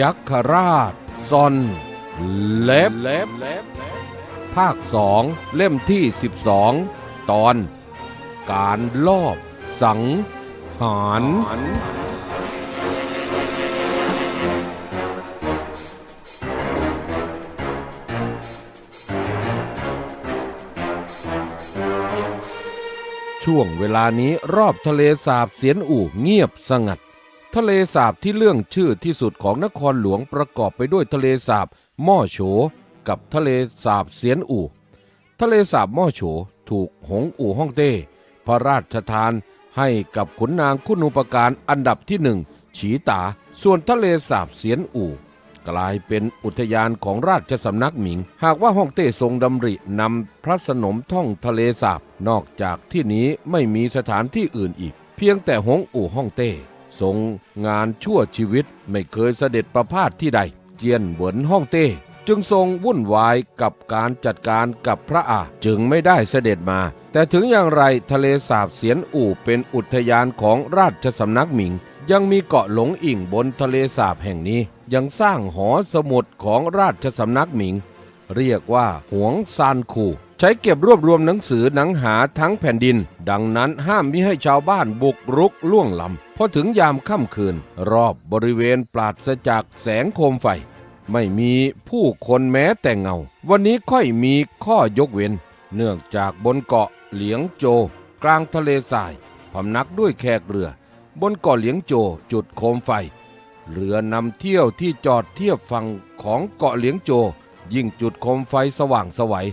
ยัคฆราชซอนเล็บภาคสองเล่มที่ 12 ตอน การลอบสังหารช่วงเวลานี้รอบทะเลสาบเสียนอู่เงียบสงัด ทะเลสาบที่เรื่องชื่อที่สุดของนครหลวงประกอบไปด้วยทะเลสาบม่อโฉกับทะเลสาบเสียนอู่ ทะเลสาบม่อโฉถูกหงอู่ฮ่องเต้พระราชทานให้กับขุนนางคุณูปการอันดับที่หนึ่งฉีตา ส่วนทะเลสาบเสียนอู่ กลายเป็นอุทยานของราชสำนักหมิง หากว่าฮ่องเต้ทรงดำรินำพระสนมท่องทะเลสาบ นอกจากที่นี้ไม่มีสถานที่อื่นอีก เพียงแต่หงอู่ฮ่องเต้ ทรงงานชั่วชีวิตไม่เคยเสด็จประพาสที่ใด เจียนเหวินฮ่องเต้จึงทรงวุ่นวายกับการจัดการกับพระอาจึงไม่ได้เสด็จมา แต่ถึงอย่างไรทะเลสาบเสียนอู่เป็นอุทยานของราชสำนักหมิง ยังมีเกาะหลงอิ่งบนทะเลสาบแห่งนี้ ยังสร้างหอสมุดของราชสำนักหมิง เรียกว่าหวงซานคู ใช้เก็บรวบรวมหนังสือหนังหาทั้งแผ่นดิน ดังนั้นห้ามมิให้ชาวบ้านบุกรุกล่วงล้ำพอถึงยามค่ำคืน รอบบริเวณปราศจากแสงโคมไฟ ไม่มีผู้คนแม้แต่เงา วันนี้ค่อยมีข้อยกเว้น เนื่องจากบนเกาะเหลียงโจ กลางทะเลทรายพำนักด้วยแขกเรือ บนเกาะเหลียงโจจุดโคมไฟ เรือนำเที่ยวที่จอดเทียบฝั่งของเกาะเหลียงโจ ยิ่งจุดโคมไฟสว่างสวัย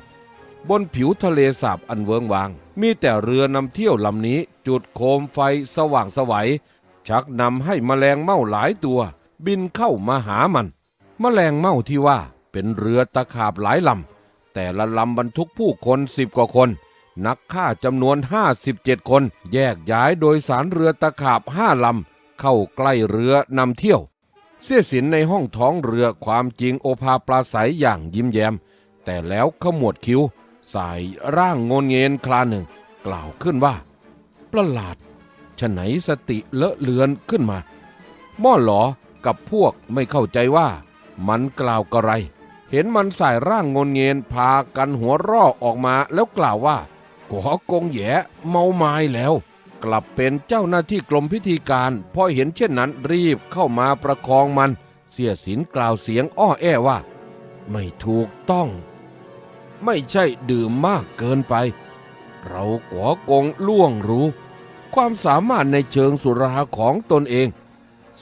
บนผิวทะเลสาบอันเวิงวาง มีแต่เรือนำเที่ยวลำนี้ จุดโคมไฟสว่างสวัย ชักนำให้แมลงเม่าหลายตัว บินเข้ามาหามันแมลงเม่าที่ว่าเป็นเรือตะขาบหลายลำแต่ละลำบรรทุกผู้คนสิบกว่าคน นักฆ่าจำนวน 57 คน แยกย้ายโดยสารเรือตะขาบห้าลำเข้าใกล้เรือนำเที่ยว เสียสินในห้องท้องเรือความจริงโอภาปราศัยอย่างยิ้มแย้ม แต่แล้วขมวดคิ้ว สายร่างงนเงนคลาหนึ่ง กล่าวขึ้นว่า ประหลาดฉะไหนสติเลอะเลือนขึ้นมาม้อหลอกับพวกไม่เข้าใจว่า มันกล่าวกระไร เห็นมันสายร่างงนเงนพากันหัวร่อออกมาแล้วกล่าวว่าขอกงแหยเมาไม้แล้ว กลับเป็นเจ้าหน้าที่กรมพิธีการพอเห็นเช่นนั้นรีบเข้ามาประคองมัน เสียสินกล่าวเสียงอ้อแอว่า ไม่ถูกต้อง ไม่ใช่ดื่มมากเกินไป เราขอกงล่วงรู้ ความสามารถในเชิงสุราของตนเอง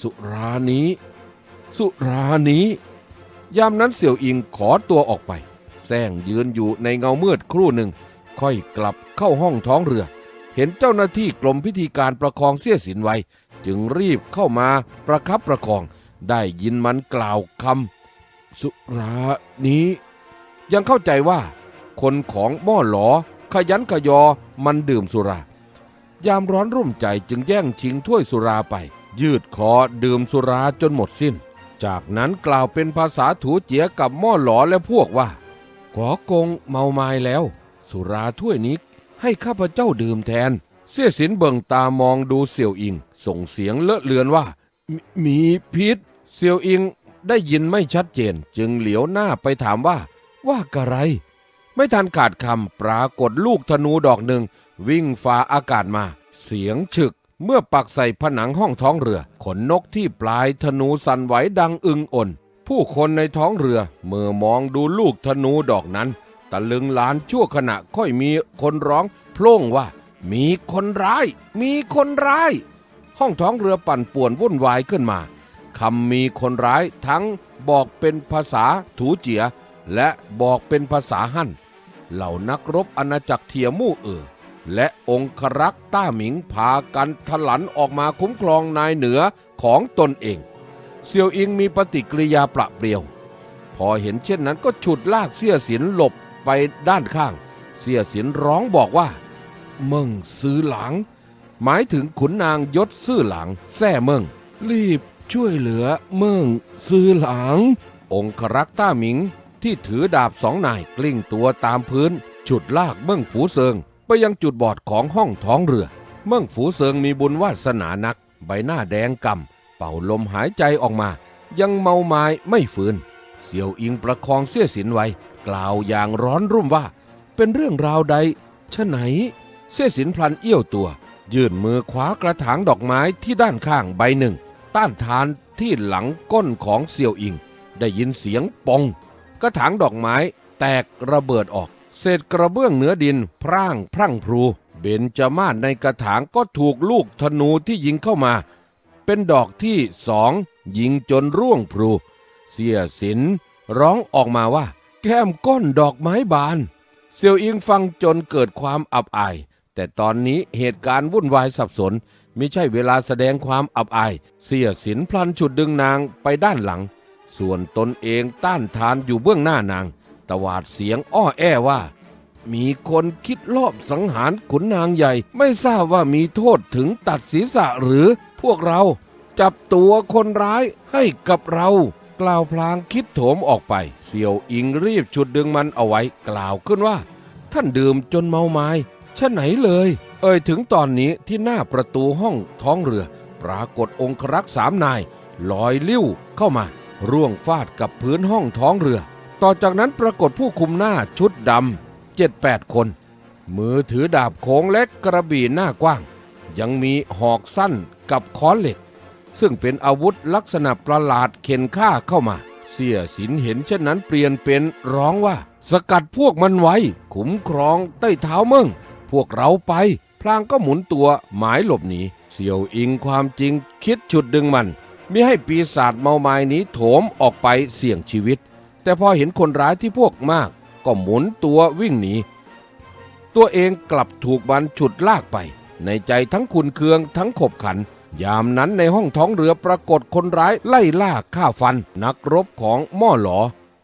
สุรานี้ สุรานี้ ยามนั้นเสี่ยวอิงขอตัวออกไปแซงยืนอยู่ในเงามืดครู่หนึ่ง ค่อยกลับเข้าห้องท้องเรือ เห็นเจ้าหน้าที่กรมพิธีการประคองเสี้ยสินไว้ จึงรีบเข้ามาประคับประคอง ได้ยินมันกล่าวคำสุรานี้ ยังเข้าใจว่า คนของหม้อหลอ ขยันขยอมันดื่มสุรา ยามร้อนรุ่มใจจึงแย่งชิงถ้วยสุราไป ยืดคอดื่มสุราจนหมดสิ้น จากนั้นกล่าวเป็นภาษาถูเจียกับหม้อหลอและพวกว่า ขอกงเมาไม้แล้ว สุราถ้วยนี้ให้ข้าพเจ้าดื่มแทน เสี้ยสินเบิ่งตามองดูเสี่ยวอิง ส่งเสียงเลอะเลือนว่ามมีพิษ เสี่ยวอิงได้ยินไม่ชัดเจน จึงเหลียวหน้าไปถามว่า ว่ากะไร ไม่ทันขาดคำปรากฏลูกธนูดอกหนึ่ง วิ่งฝ่าอากาศมา เสียงฉึกเมื่อปักใส่ผนังห้องท้องเรือ ขนนกที่ปลายธนูสั่นไหวดังอึงอ่น ผู้คนในท้องเรือเมื่อมองดูลูกธนูดอกนั้น ตะลึงล้านชั่วขณะค่อยมีคนร้องโพล่งว่า มีคนร้าย มีคนร้าย ห้องท้องเรือปั่นป่วนวุ่นวายขึ้นมาคำมีคนร้ายทั้งบอกเป็นภาษาถูเจีย และบอกเป็นภาษาฮั่น เหล่านักรบอาณาจักรเทียมู่เออและองครักษ์ต้าหมิงพากันทลันออกมาคุ้มครองนายเหนือของตนเอง เซียวอิงมีปฏิกิริยาประเปรียว พอเห็นเช่นนั้นก็ฉุดลากเสี้ยสินหลบไปด้านข้าง เสี้ยสินร้องบอกว่าเมึงซื้อหลัง หมายถึงขุนนางยศซื่อหลังแซ่เมิงรีบช่วยเหลือเมิงซื้อหลัง องครักษ์ต้าหมิง ที่ถือดาบสองนายกลิ้งตัวตามพื้น ฉุดลากเมิงฝูเซิง ไปยังจุดบอดของห้องท้องเรือ เมิงฝูเซิงมีบุญวาสนานัก ใบหน้าแดงกำเป่าลมหายใจออกมา ยังเมาไม้ไม่ฝืนเสี่ยวอิงประคองเสี้ยสินไว้ กล่าวอย่างร้อนรุ่มว่า เป็นเรื่องราวใดชะไหน เสี้ยสินพลันเอี้ยวตัว ยื่นมือคว้ากระถางดอกไม้ที่ด้านข้างใบหนึ่ง ต้านทานที่หลังก้นของเสี่ยวอิง ได้ยินเสียงปอง กระถางดอกไม้แตกระเบิดออก เศษกระเบื้องเหนือดิน พร่างพรั่งพรู เบญจมาศในกระถางก็ถูกลูกธนูที่ยิงเข้ามา เป็นดอกที่สองยิงจนร่วงพลูเสียสินร้องออกมาว่า แก้มก้นดอกไม้บาน เซียวอิงฟังจนเกิดความอับอาย แต่ตอนนี้เหตุการณ์วุ่นวายสับสนไม่ใช่เวลาแสดงความอับอาย เสียสินพลันฉุดดึงนางไปด้านหลัง ส่วนตนเองต้านทานอยู่เบื้องหน้านาง ตวาดเสียงอ้อแอว่า มีคนคิดลอบสังหารขุนนางใหญ่ ไม่ทราบว่ามีโทษถึงตัดศีรษะหรือพวกเรา จับตัวคนร้ายให้กับเรา กล่าวพลางคิดโถมออกไป เสี่ยวอิงรีบฉุดดึงมันเอาไว้กล่าวขึ้นว่า ท่านดื่มจนเมาไม้ชะไหนเลย เอ่ยถึงตอนนี้ที่หน้าประตูห้องท้องเรือ ปรากฏองครักษ์สามนาย ลอยลิ้วเข้ามา ร่วงฟาดกับพื้นห้องท้องเรือ ต่อจากนั้นปรากฏผู้คุมหน้าชุดดำเจ็ดแปดคน มือถือดาบโค้งเล็กกระบี่หน้ากว้าง ยังมีหอกสั้นกับค้อนเหล็ก ซึ่งเป็นอาวุธลักษณะประหลาดเข็นฆ่าเข้ามา เสียสินเห็นเช่นนั้นเปลี่ยนเป็นร้องว่า สกัดพวกมันไว้ขุมครองใต้เท้าเมึงพวกเราไป พลางก็หมุนตัวหมายหลบหนีเสี่ยวอิงความจริงคิดฉุดดึงมัน มิให้ปีศาจเมาไม้นี้โถมออกไปเสี่ยงชีวิต แต่พอเห็นคนร้ายที่พวกมาก ก็หมุนตัววิ่งหนี ตัวเองกลับถูกมันฉุดลากไป ในใจทั้งคุณเคืองทั้งขบขัน ยามนั้นในห้องท้องเรือปรากฏคนร้ายไล่ล่าฆ่าฟัน นักรบของม่อหลอ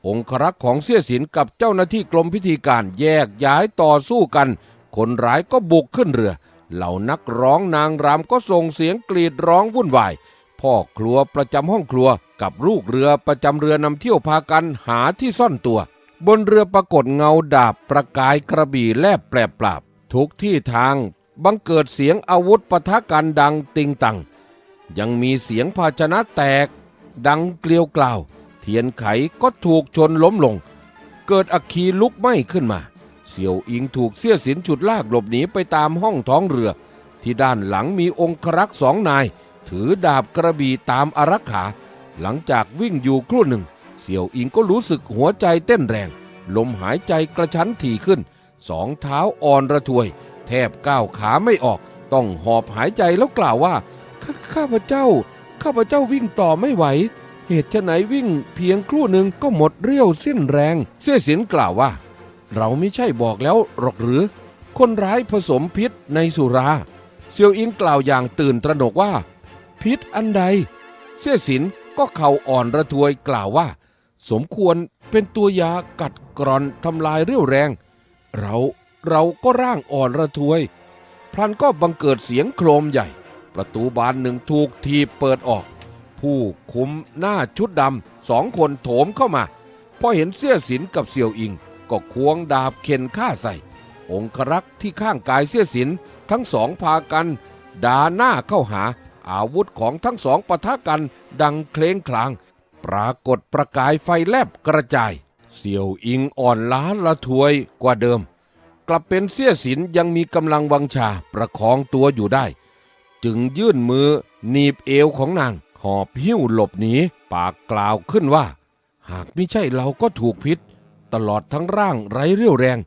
องครักษ์ของเสี้ยสินกับเจ้าหน้าที่กรมพิธีการแยกย้ายต่อสู้กัน คนร้ายก็บุกขึ้นเรือ เหล่านักร้องนางรำก็ส่งเสียงกรีดร้องวุ่นวาย พ่อครัวประจำห้องครัวกับลูกเรือประจำเรือนำเที่ยวพากันหาที่ซ่อนตัว บนเรือปรากฏเงาดาบประกายกระบี่แลบแปรปราบ ทุกที่ทางบังเกิดเสียงอาวุธปะทะกันดังติงตัง ยังมีเสียงภาชนะแตก ดังเกลียวกล่าว เทียนไขก็ถูกชนล้มลง เกิดอัคคีลุกไหม้ขึ้นมา เสี่ยวอิงถูกเสี้ยสินฉุดลากหลบหนีไปตามห้องท้องเรือ ที่ด้านหลังมีองครักษ์สองนาย ถือดาบกระบี่ตามอารักขา หลังจากวิ่งอยู่ครู่หนึ่ง เสี่ยวอิงก็รู้สึกหัวใจเต้นแรง ลมหายใจกระชั้นถี่ขึ้น สองเท้าอ่อนระทวย แทบก้าวขาไม่ออก ต้องหอบหายใจแล้วกล่าวว่า ข้าข้าพเจ้า ข้าพเจ้าวิ่งต่อไม่ไหว เหตุไฉนวิ่งเพียงครู่หนึ่งก็หมดเรี่ยวสิ้นแรง เสี่ยสินกล่าวว่า เราไม่ใช่บอกแล้วหรอกหรือ คนร้ายผสมพิษในสุราเซียวอิงกล่าวอย่างตื่นตระหนกว่า พิษอันใด เสี่ยสินก็เข่าอ่อนระทวยกล่าวว่า สมควรเป็นตัวยากัดกร่อนทำลายเรี่ยวแรง เราเราก็ร่างอ่อนระทวย พลันก็บังเกิดเสียงโครมใหญ่ ประตูบานหนึ่งถูกทีเปิดออก ผู้คุมหน้าชุดดำสองคนโถมเข้ามาพอเห็นเสี้ยสินกับเสี่ยวอิง ก็ควงดาบเข็นฆ่าใส่ องครักษ์ที่ข้างกายเสี้ยสินทั้งสองพากันด่าหน้าเข้าหา อาวุธของทั้งสองปะทะกันดังเคลงคลาง ปรากฏประกายไฟแลบกระจาย เสี่ยวอิงอ่อนล้าละทวยกว่าเดิม กลับเป็นเสี้ยสินยังมีกำลังวังชาประคองตัวอยู่ได้ จึงยื่นมือหนีบเอวของนาง หอบหิ้วหลบหนีปากกล่าวขึ้นว่า หากไม่ใช่เราก็ถูกพิษ ตลอดทั้งร่างไร้เรี่ยวแรง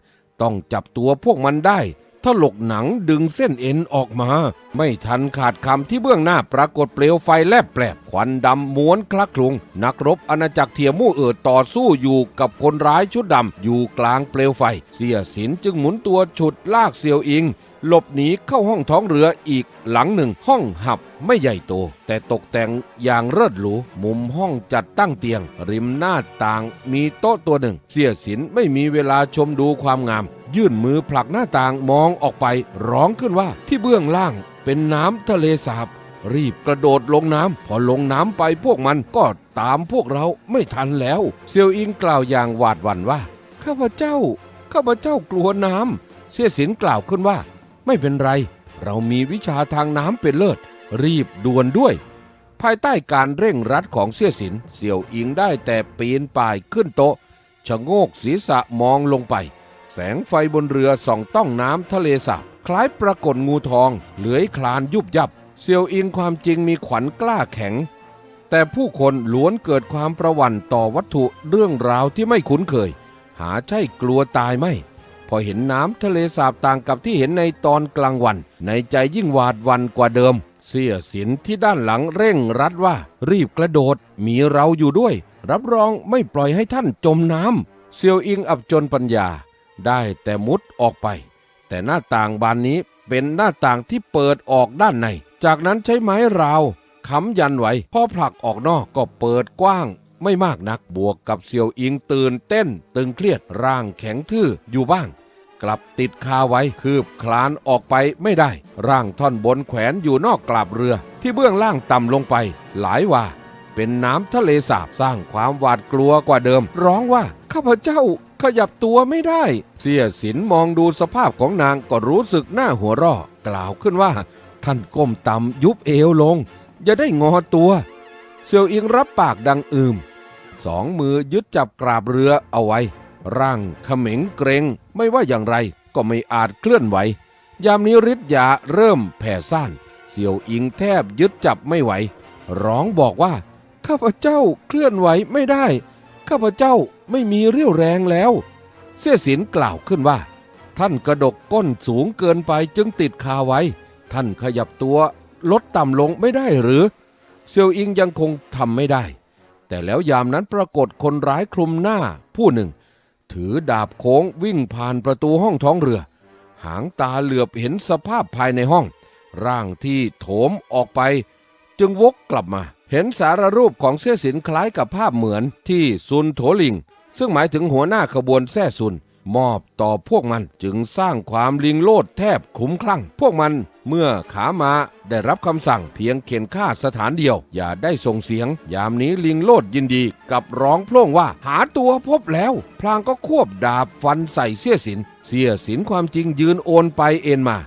ต้องจับตัวพวกมันได้ ถลกหนังดึงเส้นเอ็นออกมา ไม่ทันขาดคำที่เบื้องหน้าปรากฏเปลวไฟแลบแปลบควันดำม้วนคลักคลุง นักรบอาณาจักรเทียมู่เอิดต่อสู้อยู่กับคนร้ายชุดดำอยู่กลางเปลวไฟ เสียสินจึงหมุนตัวฉุดลากเซียวอิง หลบหนีเข้าห้องท้องเรืออีกหลังหนึ่งห้องหับไม่ใหญ่โต แต่ตกแต่งอย่างเลิศหรูมุมห้องจัดตั้งเตียง ริมหน้าต่างมีโต๊ะตัวหนึ่ง เสียสินไม่มีเวลาชมดูความงาม ยื่นมือผลักหน้าต่างมองออกไปร้องขึ้นว่าที่เบื้องล่างเป็นน้ำทะเลสาบ รีบกระโดดลงน้ำพอลงน้ำไปพวกมันก็ตามพวกเราไม่ทันแล้ว เซียวอิงกล่าวอย่างหวาดหวั่นว่า ข้าพเจ้า ข้าพเจ้ากลัวน้ำเสียสินกล่าวขึ้นว่า ไม่เป็นไร เรามีวิชาทางน้ำเป็นเลิศ รีบด่วนด้วยภายใต้การเร่งรัดของเสี่ยสิน เสี่ยวอิงได้แต่ปีนป่ายขึ้นโต๊ะชะโงกศีรษะมองลงไป แสงไฟบนเรือส่องต้องน้ำทะเลสาบคล้ายปรากฏงูทองเหลือยคลานยุบยับเสี่ยวอิงความจริงมีขวัญกล้าแข็ง แต่ผู้คนล้วนเกิดความประวั่นต่อวัตถุเรื่องราวที่ไม่คุ้นเคย หาใช่กลัวตายไหมพอเห็นน้ำทะเลสาบต่างกับที่เห็นในตอนกลางวัน ในใจยิ่งหวาดวันกว่าเดิม เสียสินที่ด้านหลังเร่งรัดว่า รีบกระโดดมีเราอยู่ด้วย รับรองไม่ปล่อยให้ท่านจมน้ำเซียวอิงอับจนปัญญา ได้แต่มุดออกไป แต่หน้าต่างบานนี้เป็นหน้าต่างที่เปิดออกด้านใน จากนั้นใช้ไม้ราวค้ำยันไว้พอผลักออกนอกก็เปิดกว้างไม่มากนักบวกกับเซียวอิงตื่นเต้น ตึงเครียดร่างแข็งทื่ออยู่บ้าง กลับติดคาไว้คืบคลานออกไปไม่ได้ ร่างท่อนบนแขวนอยู่นอกกลาบเรือ ที่เบื้องล่างต่ำลงไป หลายว่า เป็นน้ำทะเลสาบสร้างความหวาดกลัวกว่าเดิม ร้องว่าข้าพเจ้าขยับตัวไม่ได้ เสียสินมองดูสภาพของนางก็รู้สึกหน้าหัวเร่อกล่าวขึ้นว่า ท่านก้มต่ำยุบเอวลง อย่าได้งอตัว เซียวอิงรับปากดังอืมสองมือยึดจับกราบเรือเอาไว้ ร่างเขม็งเกรงไม่ว่าอย่างไรก็ไม่อาจเคลื่อนไหว ยามนี้ฤทธิ์ยาเริ่มแผ่ซ่าน เสี่ยวอิงแทบยึดจับไม่ไหว ร้องบอกว่า ข้าพเจ้าเคลื่อนไหวไม่ได้ ข้าพเจ้าไม่มีเรี่ยวแรงแล้ว เสี่ยสินกล่าวขึ้นว่า ท่านกระดกก้นสูงเกินไปจึงติดคาไว้ ท่านขยับตัวลดต่ำลงไม่ได้หรือ เซียวอิงยังคงทำไม่ได้ แต่แล้วยามนั้นปรากฏคนร้ายคลุมหน้าผู้หนึ่ง ถือดาบโค้งวิ่งผ่านประตูห้องท้องเรือ หางตาเหลือบเห็นสภาพภายในห้อง ร่างที่โถมออกไป จึงวกกลับมา เห็นสารรูปของเสื้อสินคล้ายกับภาพเหมือนที่ซุนโถลิง ซึ่งหมายถึงหัวหน้าขบวนแซ่ซุนมอบต่อพวกมันจึงสร้างความลิงโลดแทบคุ้มคลั่ง พวกมันเมื่อขามาได้รับคำสั่งเพียงเข็นฆ่าสถานเดียว อย่าได้ส่งเสียง ยามนี้ลิงโลดยินดีกับร้องโพล่งว่าหาตัวพบแล้ว พลางก็ควบดาบฟันใส่เสี้ยสิน เสี้ยสินความจริงยืนโอนไปเอ็นมา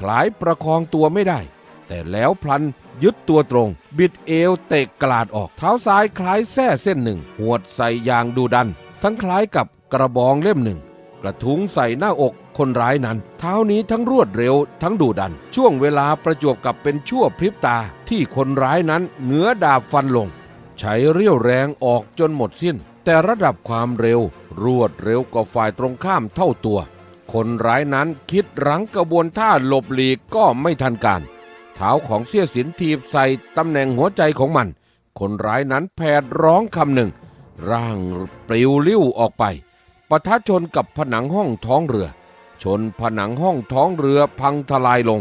คล้ายประคองตัวไม่ได้ แต่แล้วพลันยึดตัวตรง บิดเอวเตะกลาดออกเท้าซ้ายคล้ายแส้เส้นหนึ่ง หวดใส่ยางดูดัน ทั้งคล้ายกับกระบองเล่มหนึ่ง กระทุ้งใส่หน้าอกคนร้ายนั้น เท้านี้ทั้งรวดเร็วทั้งดูดัน ช่วงเวลาประจวบกับเป็นชั่วพริบตาที่คนร้ายนั้นเหงือดาบฟันลง ใช้เรี่ยวแรงออกจนหมดสิ้น แต่ระดับความเร็ว รวดเร็วกว่าฝ่ายตรงข้ามเท่าตัว คนร้ายนั้นคิดรั้งกระบวนท่าหลบหลีกก็ไม่ทันการ ท้าของเสี้ยสินทีบใส่ตำแหน่งหัวใจของมัน คนร้ายนั้นแผดร้องคำหนึ่ง ร่างปลิวลิ้วออกไปปะทะชนกับผนังห้องท้องเรือ ชนผนังห้องท้องเรือพังทลายลง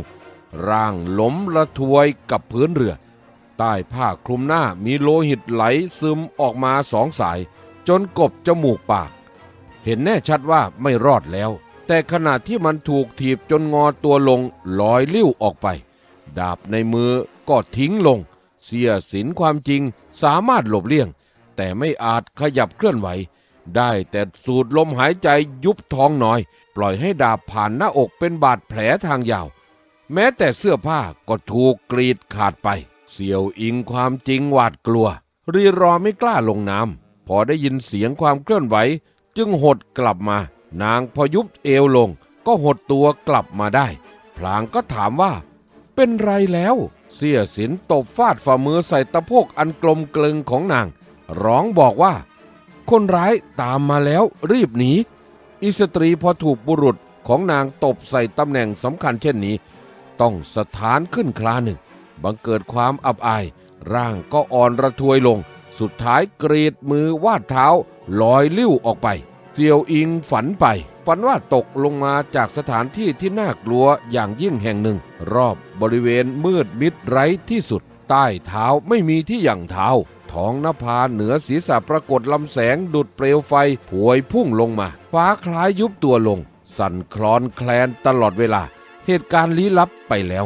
ร่างล้มระทวยกับพื้นเรือ ใต้ผ้าคลุมหน้ามีโลหิตไหลซึมออกมาสองสาย จนกบจมูกปาก เห็นแน่ชัดว่าไม่รอดแล้ว แต่ขณะที่มันถูกถีบจนงอตัวลงลอยลิ้วออกไป ดาบในมือก็ทิ้งลง เสียสินความจริงสามารถหลบเลี่ยง แต่ไม่อาจขยับเคลื่อนไหว ได้แต่สูดลมหายใจยุบท้องน้อย ปล่อยให้ดาบผ่านหน้าอกเป็นบาดแผลทางยาว แม้แต่เสื้อผ้าก็ถูกกรีดขาดไป เสี่ยวอิงความจริงหวาดกลัว รีรอไม่กล้าลงน้ำพอได้ยินเสียงความเคลื่อนไหว จึงหดกลับมา นางพยุบเอวลง ก็หดตัวกลับมาได้ พลางก็ถามว่า เป็นไรแล้ว เสียสินตบฟาดฝ่ามือใส่ตะโพกอันกลมกลึงของนาง ร้องบอกว่า คนร้ายตามมาแล้วรีบหนีอิสตรีพอถูกบุรุษของนางตบใส่ตำแหน่งสำคัญเช่นนี้ ต้องสถานขึ้นคลาหนึ่ง บังเกิดความอับอาย ร่างก็อ่อนระทวยลง สุดท้ายกรีดมือวาดเท้าลอยลิ้วออกไปเจียวอิงฝันไป ฝันว่าตกลงมาจากสถานที่ที่น่ากลัวอย่างยิ่งแห่งหนึ่ง รอบบริเวณมืดมิดไร้ที่สุด ใต้เท้าไม่มีที่หยั่งเท้า ท้องนภาเหนือศีรษะปรากฏลำแสงดุดเปลวไฟผวยพุ่งลงมา ฟ้าคล้ายยุบตัวลง สั่นคลอนแคลนตลอดเวลา เหตุการณ์ลี้ลับไปแล้ว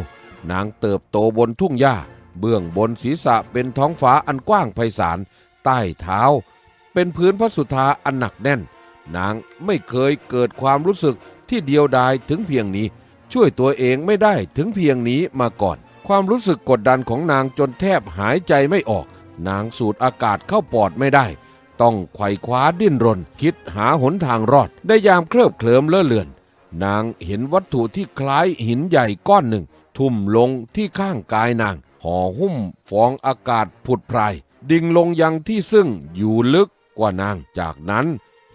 นางเติบโตบนทุ่งหญ้า เบื้องบนศีรษะเป็นท้องฟ้าอันกว้างไพศาลใต้เท้า เป็นพื้นพระสุธาอันหนักแน่น นางไม่เคยเกิดความรู้สึกที่เดียวดายถึงเพียงนี้ ช่วยตัวเองไม่ได้ถึงเพียงนี้มาก่อน ความรู้สึกกดดันของนางจนแทบหายใจไม่ออก นางสูดอากาศเข้าปอดไม่ได้ ต้องไขว่คว้าดิ้นรน คิดหาหนทางรอด ได้ยามเคลิบเคลิ้มเลอะเลือน นางเห็นวัตถุที่คล้ายหินใหญ่ก้อนหนึ่ง ทุ่มลงที่ข้างกายนางห่อหุ้มฟองอากาศผุดพราย ดิ่งลงยังที่ซึ่งอยู่ลึกกว่านางจากนั้น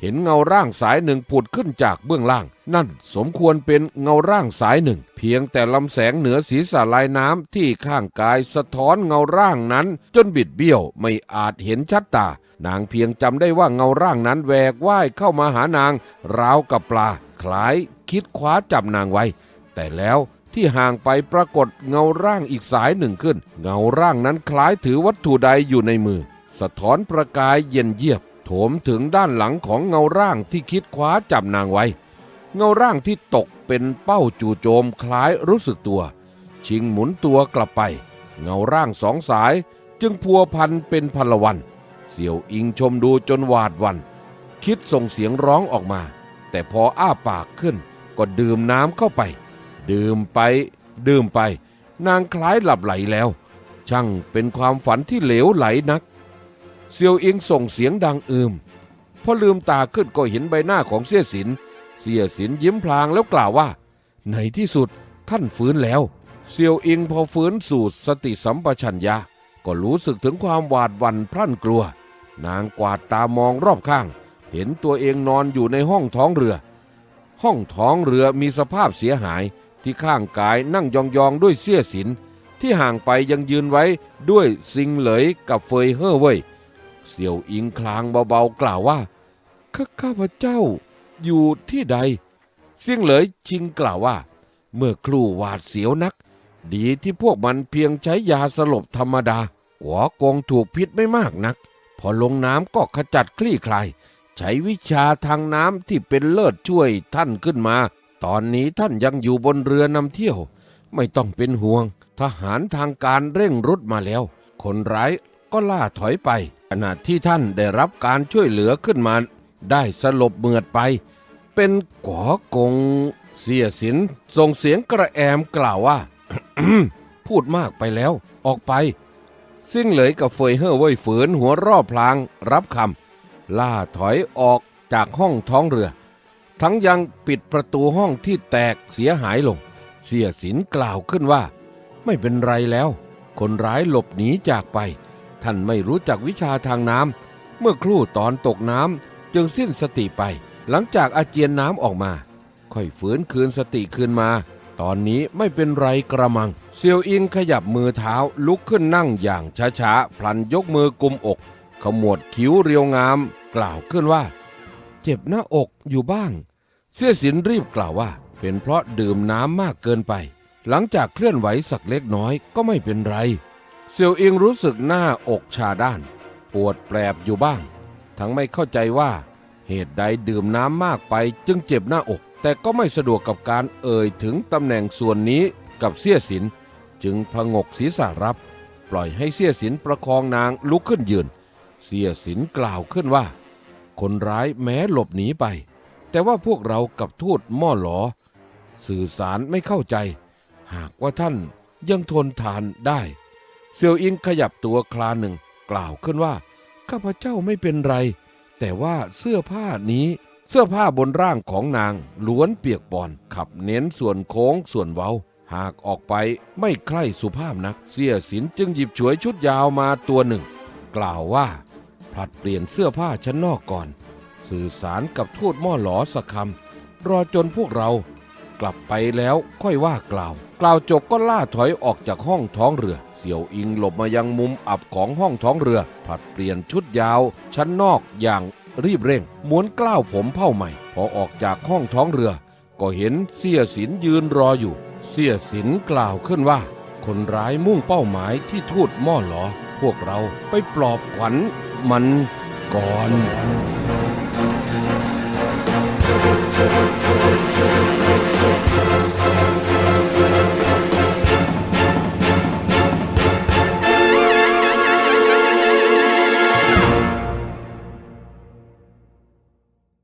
เห็นเงาร่างสายหนึ่งผุดขึ้นจากเบื้องล่าง นั่นสมควรเป็นเงาร่างสายหนึ่ง เพียงแต่ลำแสงเหนือศีรษะลายน้ำที่ข้างกายสะท้อนเงาร่างนั้น จนบิดเบี้ยวไม่อาจเห็นชัดตา นางเพียงจำได้ว่าเงาร่างนั้นแหวกว่ายเข้ามาหานางราวกับปลา คล้ายคิดคว้าจับนางไว้ แต่แล้วที่ห่างไปปรากฏเงาร่างอีกสายหนึ่งขึ้น เงาร่างนั้นคล้ายถือวัตถุใดอยู่ในมือ สะท้อนประกายเย็นเยียบ โถมถึงด้านหลังของเงาร่างที่คิดคว้าจับนางไว้ เงาร่างที่ตกเป็นเป้าจู่โจมคล้ายรู้สึกตัว ชิงหมุนตัวกลับไป เงาร่างสองสายจึงพัวพันเป็นพันละวัน เสี่ยวอิงชมดูจนหวาดวัน คิดส่งเสียงร้องออกมา แต่พออ้าปากขึ้นก็ดื่มน้ำเข้าไป ดื่มไป ดื่มไป นางคล้ายหลับไหลแล้ว ช่างเป็นความฝันที่เหลวไหลนัก เซียวอิงส่งเสียงดังอืมพอลืมตาขึ้นก็เห็นใบหน้าของเสี่ยสิน เสี่ยสินยิ้มพลางแล้วกล่าวว่า ในที่สุดท่านฟื้นแล้ว เซียวอิงพอฟื้นสู่สติสัมปชัญญะ ก็รู้สึกถึงความหวาดหวั่นพรั่นกลัว นางกวาดตามองรอบข้าง เห็นตัวเองนอนอยู่ในห้องท้องเรือ ห้องท้องเรือมีสภาพเสียหายที่ข้างกายนั่งยองๆด้วยเสี้ยสิน ที่ห่างไปยังยืนไว้ด้วยซิงเหลยกับเฟยเฮ่อเว่ย เสี่ยวอิงคลางเบาๆกล่าวว่าข้าข้าพเจ้าอยู่ที่ใด เสียงเหลยชิงกล่าวว่า เมื่อครู่หวาดเสียวนัก ดีที่พวกมันเพียงใช้ยาสลบธรรมดา หัวกงถูกพิษไม่มากนัก พอลงน้ำก็ขจัดคลี่คลาย ใช้วิชาทางน้ำที่เป็นเลิศช่วยท่านขึ้นมา ตอนนี้ท่านยังอยู่บนเรือนำเที่ยว ไม่ต้องเป็นห่วง ทหารทางการเร่งรุดมาแล้ว คนร้ายก็ล่าถอยไป ขณะที่ท่านได้รับการช่วยเหลือขึ้นมา ได้สลบเมือดไป เป็นกอกงเสียสินส่งเสียงกระแอมกล่าวว่า พูดมากไปแล้ว ออกไป ซิ่งเหลยกับเฟยเฮ่อเว่ยฝืนหัวรอบพลาง รับคำล่าถอยออกจากห้องท้องเรือ ทั้งยังปิดประตูห้องที่แตกเสียหายลง เสียสินกล่าวขึ้นว่า ไม่เป็นไรแล้ว คนร้ายหลบหนีจากไป ท่านไม่รู้จักวิชาทางน้ำเมื่อครู่ตอนตกน้ำจึงสิ้นสติไป หลังจากอาเจียนน้ำออกมา ค่อยฝืนคืนสติคืนมา ตอนนี้ไม่เป็นไรกระมัง เซียวอิงขยับมือเท้าลุกขึ้นนั่งอย่างช้าๆพลันยกมือกุมอก ขมวดคิ้วเรียวงาม กล่าวขึ้นว่า เจ็บหน้าอกอยู่บ้าง เสี่ยสินรีบกล่าวว่า เป็นเพราะดื่มน้ำมากเกินไป หลังจากเคลื่อนไหวสักเล็กน้อยก็ไม่เป็นไร เซียวอิงรู้สึกหน้าอกชาด้าน ปวดแปรบอยู่บ้าง ทั้งไม่เข้าใจว่า เหตุใดดื่มน้ำมากไปจึงเจ็บหน้าอก แต่ก็ไม่สะดวกกับการเอ่ยถึงตำแหน่งส่วนนี้กับเสี้ยสิน จึงพงกศีรษะรับ ปล่อยให้เสี้ยสินประคองนางลุกขึ้นยืน เสี้ยสินกล่าวขึ้นว่า คนร้ายแม้หลบหนีไป แต่ว่าพวกเรากับทูตม่อหลอ สื่อสารไม่เข้าใจ หากว่าท่านยังทนทานได้ เซียวอิงขยับตัวคลานหนึ่งกล่าวขึ้นว่า ข้าพเจ้าไม่เป็นไร แต่ว่าเสื้อผ้านี้ เสื้อผ้าบนร่างของนางล้วนเปียกปอนขับเน้นส่วนโค้งส่วนเว้า หากออกไปไม่ใคร่สุภาพนัก เสียสินจึงหยิบฉวยชุดยาวมาตัวหนึ่ง กล่าวว่าผลัดเปลี่ยนเสื้อผ้าชั้นนอกก่อน สื่อสารกับทูตม่อหลอสักคำรอจนพวกเรากลับไปแล้วค่อยว่ากล่าว กล่าวจบก็ล่าถอยออกจากห้องท้องเรือ เสี่ยวอิงหลบมายังมุมอับของห้องท้องเรือ ผลัดเปลี่ยนชุดยาว ชั้นนอกอย่างรีบเร่ง ม้วนกล้าวผมเผ้าใหม่ พอออกจากห้องท้องเรือ ก็เห็นเสียสินยืนรออยู่ เสียสินกล่าวขึ้นว่า คนร้ายมุ่งเป้าหมายที่ทูตม่อหลอ พวกเราไปปลอบขวัญมันก่อน